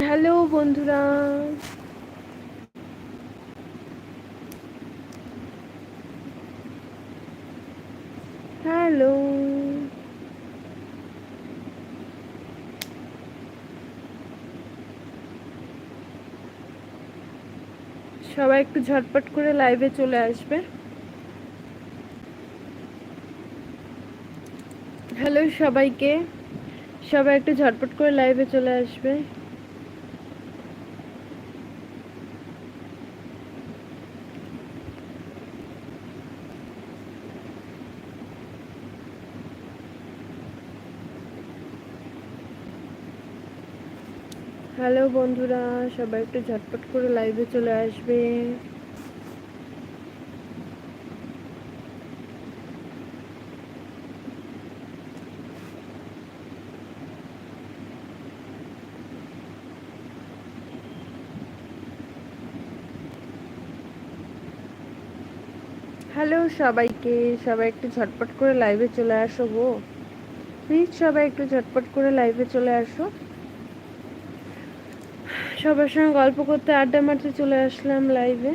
Hello বন্ধুরা। Hello. সবাই একটু ঝটপট করে লাইভে চলে আসবে। হ্যালো সবাইকে। সবাই একটু ঝটপট করে লাইভে চলে আসবে। হ্যালো বন্ধুরা, সবাই একটু ঝটপট করে লাইভে চলে আসবে। হ্যালো সবাইকে, সবাই একটু ঝটপট করে লাইভে চলে আসো গো। প্লিজ সবাই একটু ঝটপট করে লাইভে চলে আসো। সবার সঙ্গে গল্প করতে আড্ডা মারতে চলে আসলাম লাইভে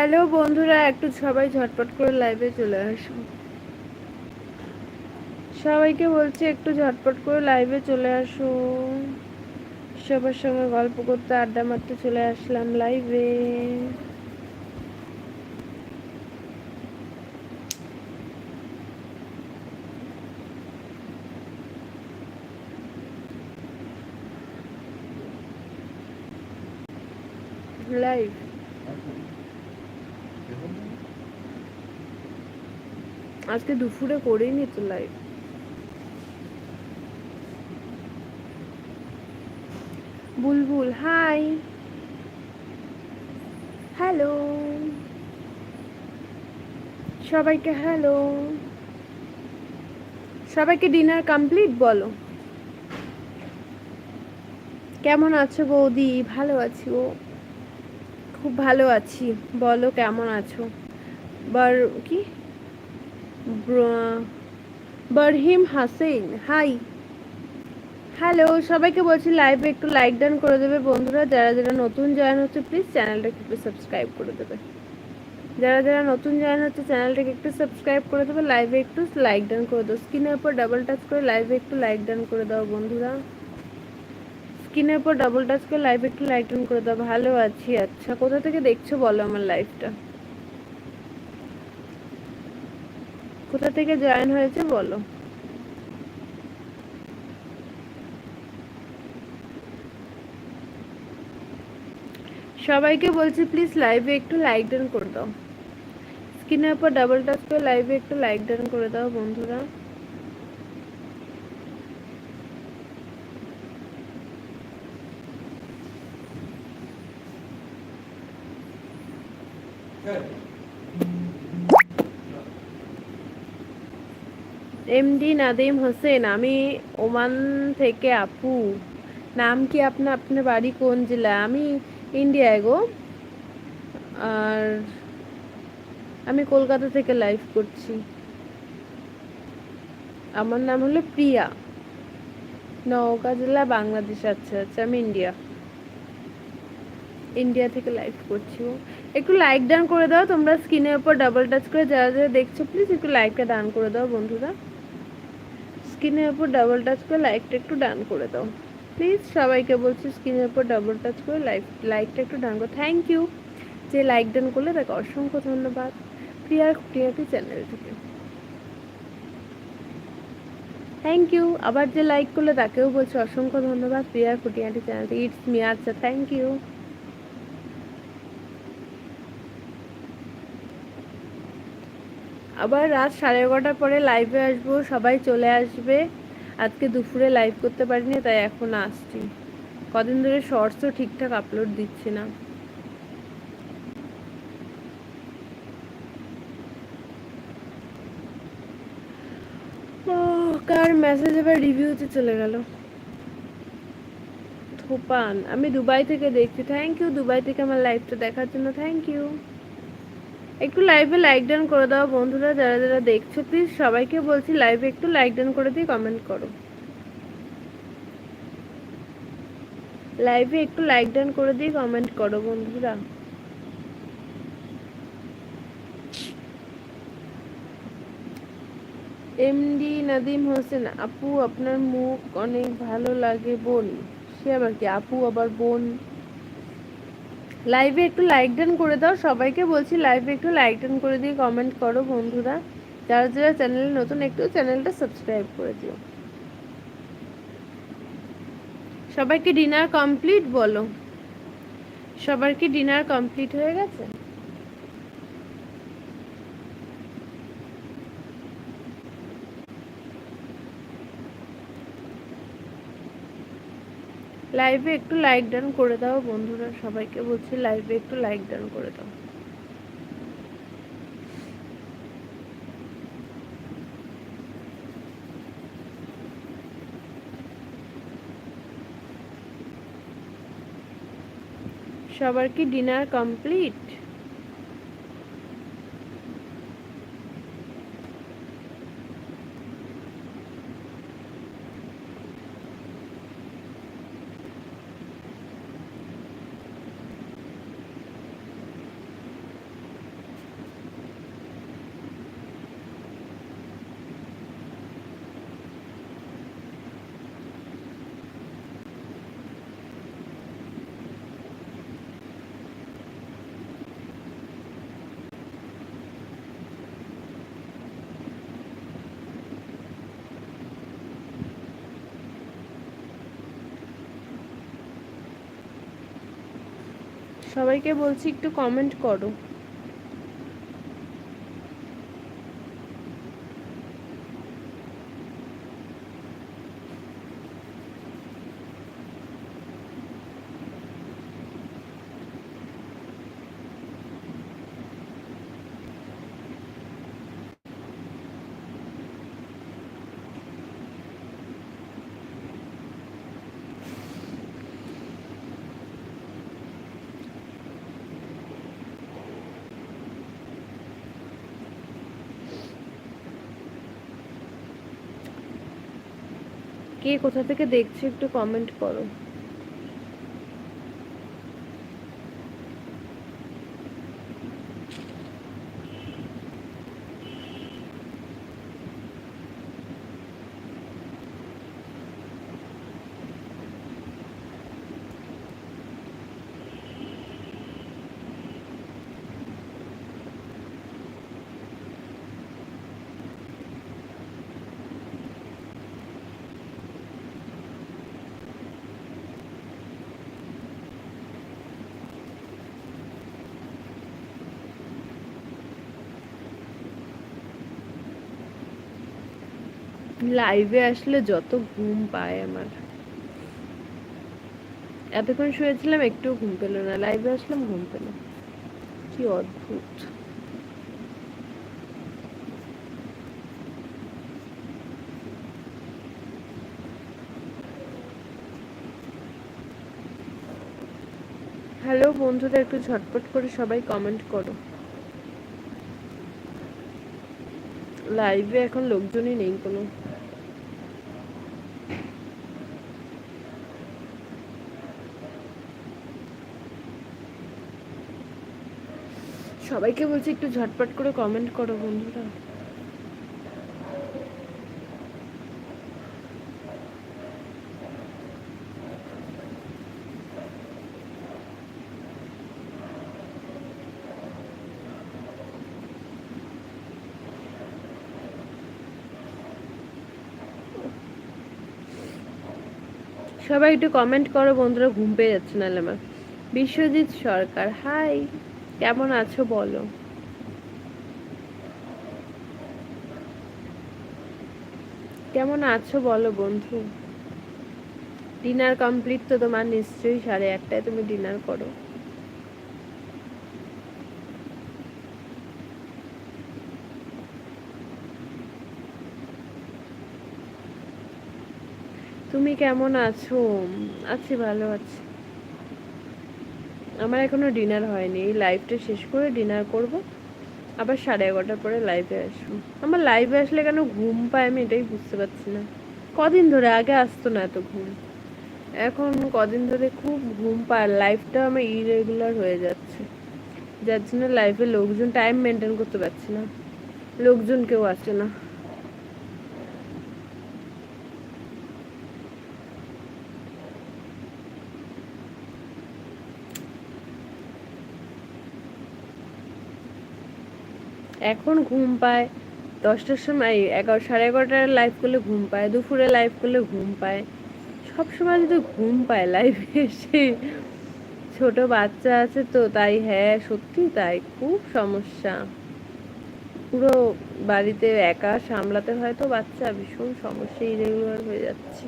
হ্যালো বন্ধুরা, একটু সবাই ঝটপট করে লাইভে চলে আসো। সবাইকে বলছি একটু ঝটপট করে লাইভে চলে আসো। সবার সঙ্গে গল্প করতে, আড্ডা মারতে চলে আসলাম লাইভে লাইভ আজকে দুপুরে করেই নি তো লাইভ বুলবুল হাই হ্যালো সবাইকে হ্যালো সবাইকে ডিনার কমপ্লিট বলো। কেমন আছো বৌদি? ভালো আছি ও খুব ভালো আছি। বলো কেমন আছো? বার কি? বরহিম হাসিন হাই হ্যালো সবাইকে বলছি লাইভে একটু লাইক ডান করে দেবে। বন্ধুরা, যারা যারা নতুন জয়েন হচ্ছে প্লিজ চ্যানেলটাকে একটু সাবস্ক্রাইব করে দেবে। যারা যারা নতুন জয়েন হচ্ছে চ্যানেলটাকে একটু সাবস্ক্রাইব করে দেবে। লাইভে একটু লাইক ডান করে দাও। স্ক্রিনের উপর ডাবল টাচ করে লাইভে একটু লাইক ডান করে দাও, বন্ধুরা। স্ক্রিনের উপর ডাবল টাচ করে লাইভে একটু লাইক ডান করে দাও। ভালো আছি। আচ্ছা কোথা থেকে দেখছ বলো আমার লাইভটা কোথা থেকে জয়েন হয়েছে বলো? সবাইকে বলছি প্লিজ লাইভে একটু লাইক ডান করে দাও। স্ক্রিনের উপর ডাবল টাচ করে লাইভে একটু লাইক ডান করে দাও বন্ধুরা। এমডি নাদিম হোসেন, আমি ওমান থেকে আপু। নাম কি আপনার? আপনার বাড়ি কোন জেলা? আমি ইন্ডিয়ায় গো। আর আমি কলকাতা থেকে লাইভ করছি। আমার নাম হলো প্রিয়া। নওগাঁ জেলা, বাংলাদেশ। আচ্ছা আচ্ছা আমি ইন্ডিয়া। ইন্ডিয়া থেকে লাইভ করছি একটু লাইক ডান করে দাও, তোমরা স্ক্রিনের উপর ডাবল টাচ করে যারা যারা দেখছ প্লিজ একটু লাইকটা ডান করে দাও, বন্ধুরা। স্ক্রিনের উপর ডাবল টাচ করে লাইকটা একটু ডান করে দাও। প্লিজ সবাইকে বলছি স্ক্রিনের উপর ডাবল টাচ করে লাইক লাইকটা একটু ডান করো। থ্যাংক ইউ যে লাইক ডান করলে তাকে অসংখ্য ধন্যবাদ। প্রিয়ার প্রিয়াটি চ্যানেল থেকে। থ্যাংক ইউ আবার যে লাইক করলে তাকেও বলছি অসংখ্য ধন্যবাদ। প্রিয়া কুটিয়াটি চ্যানেল ইটস মি আচ্ছা থ্যাংক ইউ আবার রাত সাড়ে এগারোটার পরে লাইভে আসব, সবাই চলে আসবে। আজকে দুপুরে লাইভ করতে পারিনি, তাই এখন আসছি। কদিন ধরে শর্টসও ঠিকঠাক আপলোড দিচ্ছি না। কার মেসেজ এবার রিভিউতে চলে গেল? থোপান আমি দুবাই থেকে দেখছি। থ্যাংক ইউ দুবাই থেকে আমার লাইভটা দেখার জন্য। থ্যাংক ইউ একটু লাইভে লাইক ডান করে দাও বন্ধুরা, যারা যারা দেখছ প্লিজ সবাইকে বলছি লাইভে একটু লাইক ডান করে দিয়ে কমেন্ট করো। লাইভে একটু লাইক ডান করে দিয়ে কমেন্ট করো বন্ধুরা। এমডি নাদিম হোসেন, আপু আপনার মুখ অনেক ভালো লাগে বোন। সে আবার কি, আপু আবার বোন? লাইভে একটু লাইক ডান করে দাও। সবাইকে বলছি লাইভে একটু লাইক ডান করে দিয়ে কমেন্ট করো বন্ধুরা। যারা যারা চ্যানেলে নতুন, একটু চ্যানেলটা সাবস্ক্রাইব করে দিও। সবাইকে ডিনার কমপ্লিট বলো। সবার কি ডিনার কমপ্লিট হয়ে গেছে? লাইভে একটু লাইক ডান করে দাও বন্ধুরা, সবাইকে বলছি লাইভে একটু লাইক ডান করে দাও। সবার কি ডিনার কমপ্লিট সবাইকে বলছি একটু কমেন্ট করো। কে কোথা থেকে দেখছ একটু কমেন্ট করো। লাইভে আসলে যত ঘুম পায় আমার। এতক্ষণ শুয়েছিলাম একটু ঘুম পেল না। লাইভে আসলাম, ঘুম পেল। কি অদ্ভুত। হ্যালো বন্ধুরা একটু ঝটপট করে সবাই কমেন্ট করো। লাইভে এখন লোকজনই নেই কোনো। সবাইকে বলছি একটু ঝটপট করে কমেন্ট করো বন্ধুরা। সবাই একটু কমেন্ট করো বন্ধুরা, ঘুম পেয়ে যাচ্ছে নাহলে আমার। বিশ্বজিৎ সরকার হাই কেমন আছো বলো? কেমন আছো বলো বন্ধু? ডিনার কমপ্লিট তো তোমার নিশ্চয়ই সাড়ে একটায় তুমি ডিনার করো। তুমি কেমন আছো? আছি ভালো আছি। আমার এখনও ডিনার হয়নি, এই লাইভটা শেষ করে ডিনার করব, আবার সাড়ে এগারোটার পরে লাইভে আসব। আমার লাইভে আসলে কেন ঘুম পায় আমি এটাই বুঝতে পারছি না। কদিন ধরে আগে আসতো না এত ঘুম। এখন কদিন ধরে খুব ঘুম পায় লাইফটা আমার ইরেগুলার হয়ে যাচ্ছে। যার জন্য লাইফে লোকজন টাইম মেনটেন করতে পারছি না। লোকজন কেউ আসে না। এখন ঘুম পায় দশটার সময় এগারো, সাড়ে এগারোটার লাইভ করলে ঘুম পায়, দুপুরে লাইভ করলে ঘুম পায়। সব সময় যদি ঘুম পায় লাইভে এসে। ছোট বাচ্চা আছে তো, তাই হ্যাঁ সত্যি তাই, খুব সমস্যা। পুরো বাড়িতে একা সামলাতে হয় তো বাচ্চা, ভীষণ সমস্যা ইরেগুলার হয়ে যাচ্ছে।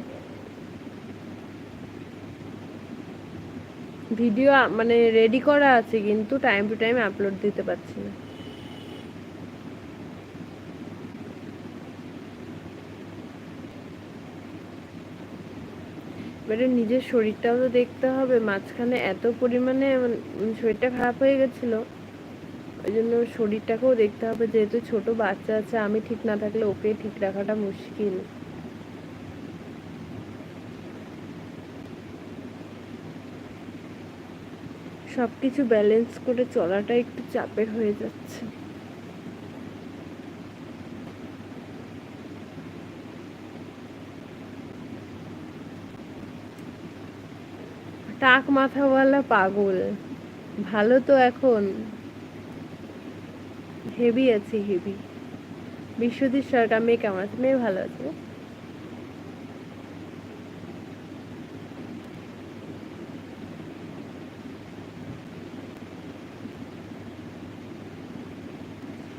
ভিডিও মানে রেডি করা আছে, কিন্তু টাইম টু টাইম আপলোড দিতে পারছি না। এবারে নিজের শরীরটাও তো দেখতে হবে। মাঝখানে এত পরিমাণে শরীরটা খারাপ হয়ে গেছিল। ওই জন্য শরীরটাকেও দেখতে হবে। যেহেতু ছোট বাচ্চা আছে, আমি ঠিক না থাকলে ওকে ঠিক রাখাটা মুশকিল। সব কিছু ব্যালেন্স করে চলাটা একটু চাপের হয়ে যাচ্ছে। টাক মাথাওয়ালা পাগল। ভালো তো এখন। হেভি আছে, হেভি। বিশ্বজিৎ সরকার, মেয়ে কেমন আছে? মেয়ে ভালো আছে।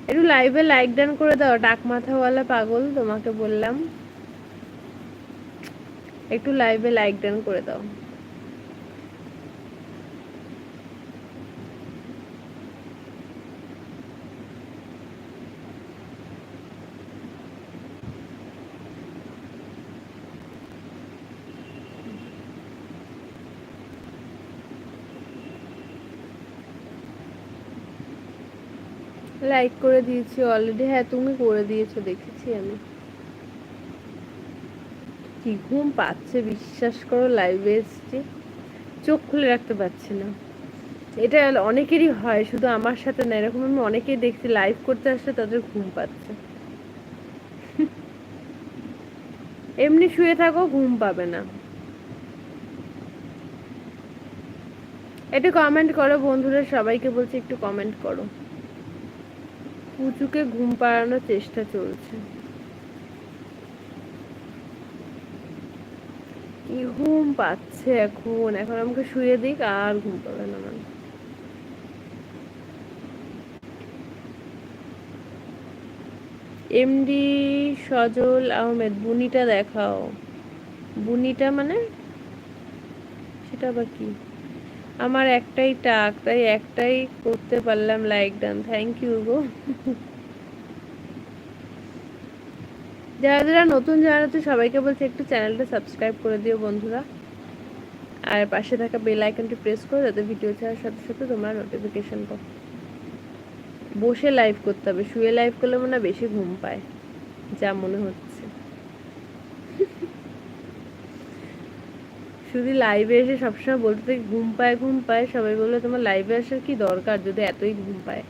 একটু লাইভে লাইক ডান করে দাও, টাক মাথাওয়ালা পাগল, তোমাকে বললাম। একটু লাইভে লাইক ডান করে দাও। লাইক করে দিয়েছি অলরেডি হ্যাঁ তুমি করে দিয়েছ, দেখেছি আমি। কি ঘুম পাচ্ছে, বিশ্বাস করো লাইভে এসছি। চোখ খুলে রাখতে পারছি না। এটা অনেকেরই হয়, শুধু আমার সাথে না, এরকম আমি অনেকেই দেখছি লাইভ করতে আসলে তাদের ঘুম পাচ্ছে। এমনি শুয়ে থাকো, ঘুম পাবে না। একটু কমেন্ট করো, বন্ধুরা সবাইকে বলছি, একটু কমেন্ট করো। পুচুকে ঘুম পাড়ানোর চেষ্টা চলছে। কি ঘুম পাচ্ছে এখন? এখন আমাকে শুয়ে দিক, আর ঘুম পাবে না মানে। এমডি সজল আহমেদ, বুনিটা দেখাও। বুনিটা মানে? সেটা আবার কি? আমার একটাই টাক, তাই একটাই করতে পারলাম লাইক ডান থ্যাংক ইউ গো। যারা যারা নতুন, যারা তো সবাইকে বলছি একটু চ্যানেলটা সাবস্ক্রাইব করে দিও বন্ধুরা। আর পাশে থাকা বেল আইকনটি প্রেস করো, যাতে ভিডিও ছাড়ার সাথে সাথে তোমরা নোটিফিকেশন পাও বসে লাইভ করতে হবে। শুয়ে লাইভ করলে মনে বেশি ঘুম পায়, যা মনে হচ্ছে। শুধু লাইভে এসে সবসময় বলতে থাকি, ঘুম পায় ঘুম পায়। সবাই বলল, তোমার লাইভে আসার কি দরকার যদি এতই ঘুম পায়?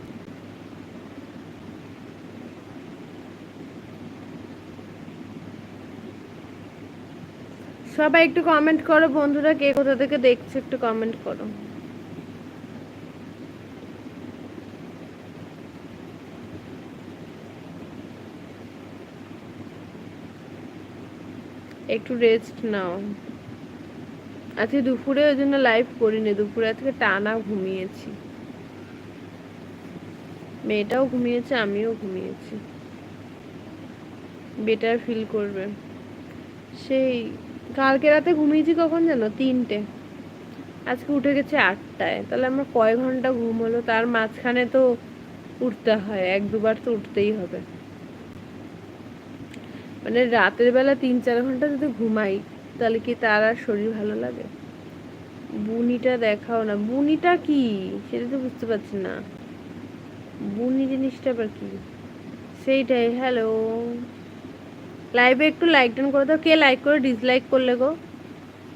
সবাই একটু কমেন্ট করো, বন্ধুরা কে কোথা থেকে দেখছ একটু কমেন্ট করো। একটু রেস্ট নাও। আজকে দুপুরে ওই জন্য লাইভ করিনি, দুপুরে আজকে টানা ঘুমিয়েছি। মেয়েটাও ঘুমিয়েছে, আমিও ঘুমিয়েছি। বেটার ফিল করবে। সেই, কালকে রাতে ঘুমিয়েছি কখন জানো? তিনটে। আজকে উঠে গেছে আটটায়। তাহলে আমার কয় ঘণ্টা ঘুম হলো? তার মাঝখানে তো উঠতে হয়, এক দুবার তো উঠতেই হবে। মানে রাতের বেলা তিন চার ঘণ্টা যদি ঘুমাই তাহলে কি তার আর শরীর ভালো লাগে? বুনিটা দেখাও না। বুনিটা কি? সেটা তো বুঝতে পারছি না। বুনি জিনিসটা আবার কি? সেইটাই হ্যালো লাইভে একটু লাইক টান করে দাও। কে লাইক করে ডিসলাইক করলে গো?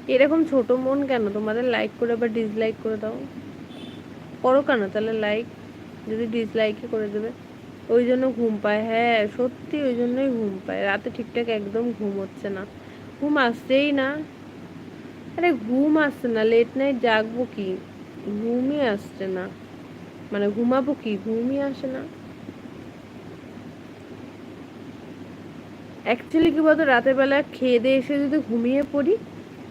এরকম ছোট মন কেন? তোমাদের লাইক করে আবার ডিসলাইক করে দাও। করো কেন? তাহলে লাইক যদি ডিসলাইকই করে দেবে। ওই জন্য ঘুম পায়। হ্যাঁ সত্যি ওই জন্যই ঘুম পায়। রাতে ঠিকঠাক একদম ঘুম হচ্ছে না। ঘুম আসছেই না আরে ঘুম আসছে না লেট নাইট জাগবো কি ঘুমই আসছে না মানে ঘুমাবো কি ঘুমই আসে না অ্যাকচুয়ালি কি বলতো রাতের বেলা খেয়ে দিয়ে এসে যদি ঘুমিয়ে পড়ি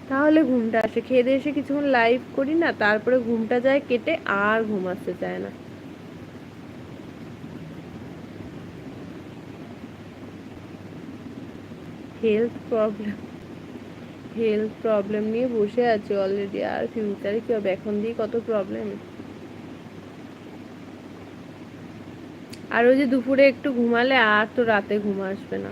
তাহলে ঘুমটা আসে খেয়ে দিয়ে এসে কিছুক্ষণ লাইভ করি না তারপরে ঘুমটা যায় কেটে আর ঘুম আসতে চায় না হেলথ প্রবলেম হেলথ প্রবলেম নিয়ে বসে আছে অলরেডি আর ফিউচারে কি হবে? এখন দিয়ে কত প্রবলেম আর ওই যে দুপুরে একটু ঘুমালে আর তো রাতে ঘুম আসবে না।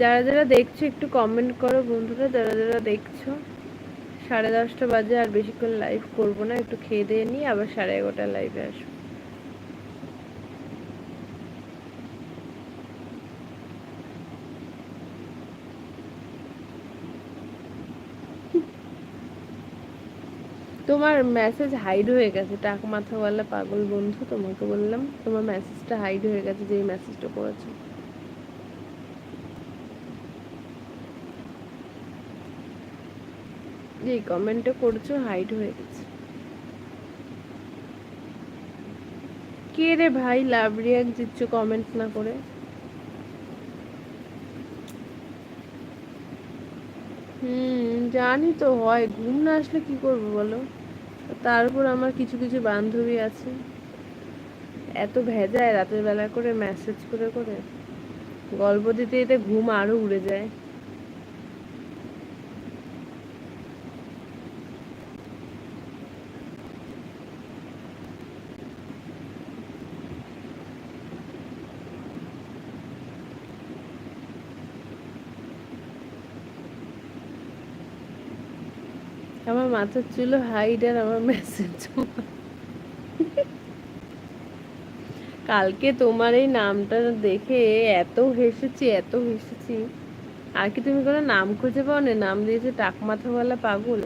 যারা যারা দেখছ, একটু কমেন্ট করো বন্ধুরা। যারা যারা দেখছ, সাড়ে দশটা বাজে আর বেশিক্ষণ লাইভ করব না, একটু খেয়ে দিয়ে নিই, আবার সাড়ে এগারোটা লাইভে আসব। তোমার মেসেজ হাইড হয়ে গেছে, টাক মাথাওয়ালা পাগল বন্ধু, তোমাকে বললাম, তোমার মেসেজটা হাইড হয়ে গেছে, যেই মেসেজটা করেছ। যে কমেন্টটা করছ হাইড হয়ে গেছে। কে রে ভাই লাভ রিয়াক্ট দিচ্ছ কমেন্ট না করে? হুম, জানি তো হয়, ঘুম না আসলে কি করব বলো? তারপর আমার কিছু কিছু বান্ধবী আছে। এত ভেজায় রাতের বেলা করে মেসেজ করে করে। গল্প দিতে দিতে ঘুম আরও উড়ে যায়। মাথার চুল হাইড আর আমার মেসেজ কালকে তোমার এই নামটা দেখে এত হেসেছি এত হেসেছি। আর কি তুমি কোনো নাম খুঁজে পাও না? নাম দিয়েছে টাক মাথাওয়ালা পাগল।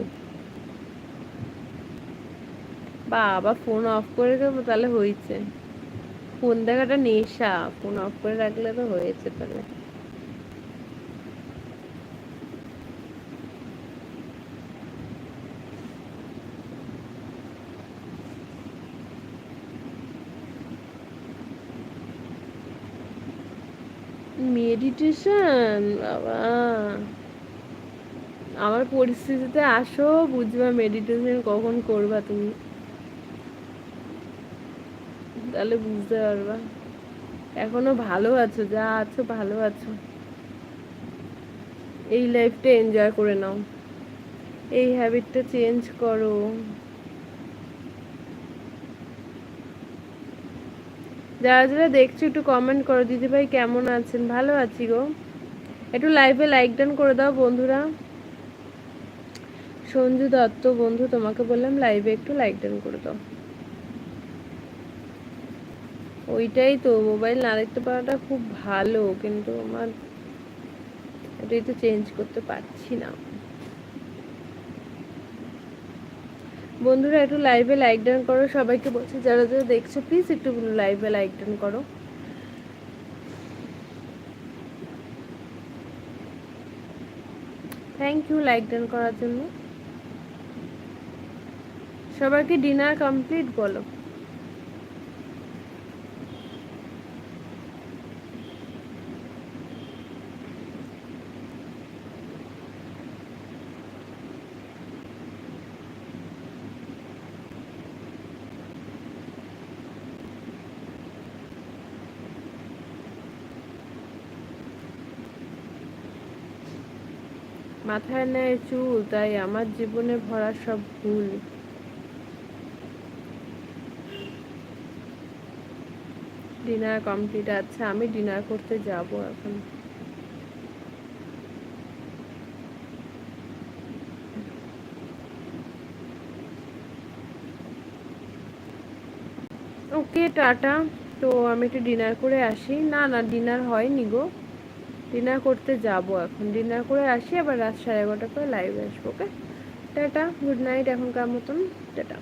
বা আবার ফোন অফ করে দেবো তাহলে হয়েছে। ফোন দেখাটা নেশা। ফোন অফ করে রাখলে তো হয়েছে তাহলে। মেডিটেশন বাবা। আমার পরিস্থিতিতে আসো, বুঝবা মেডিটেশন কখন করবা তুমি। তাহলে বুঝতে পারবা। এখনও ভালো আছো, যা আছো ভালো আছো। এই লাইফটা এনজয় করে নাও। এই হ্যাবিটটা চেঞ্জ করো। যারা যারা দেখছ, একটু কমেন্ট করো দিদি ভাই কেমন আছেন? ভালো আছি গো। একটু লাইভে লাইক ডান করে দাও বন্ধুরা। সঞ্জু দত্ত, বন্ধু, তোমাকে বললাম লাইভে একটু লাইক ডান করে দাও। ওইটাই তো মোবাইল না দেখতে পাওয়াটা খুব ভালো, কিন্তু আমার এটাই তো চেঞ্জ করতে পারছি না। বন্ধুরা, একটু লাইভে লাইক ডান করো, সবাইকে বলছি, যারা যারা দেখছ প্লিজ একটু লাইভে লাইক ডান করো। থ্যাংক ইউ লাইক ডান করার জন্য। সবাইকে ডিনার কমপ্লিট বলো। মাথায় নেয় চুল, তাই আমার জীবনে ভরা সব ভুল। ডিনার কমপ্লিট আচ্ছা আমি ডিনার করতে যাব এখন। Okay tata. তো আমি একটু ডিনার করে আসি। না না ডিনার হয়নি গো। ডিনার করতে যাব এখন। ডিনার করে আসি, আবার রাত সাড়ে এগারোটা করে লাইভে আসব ওকে টাটা গুড নাইট এখনকার মতন টাটা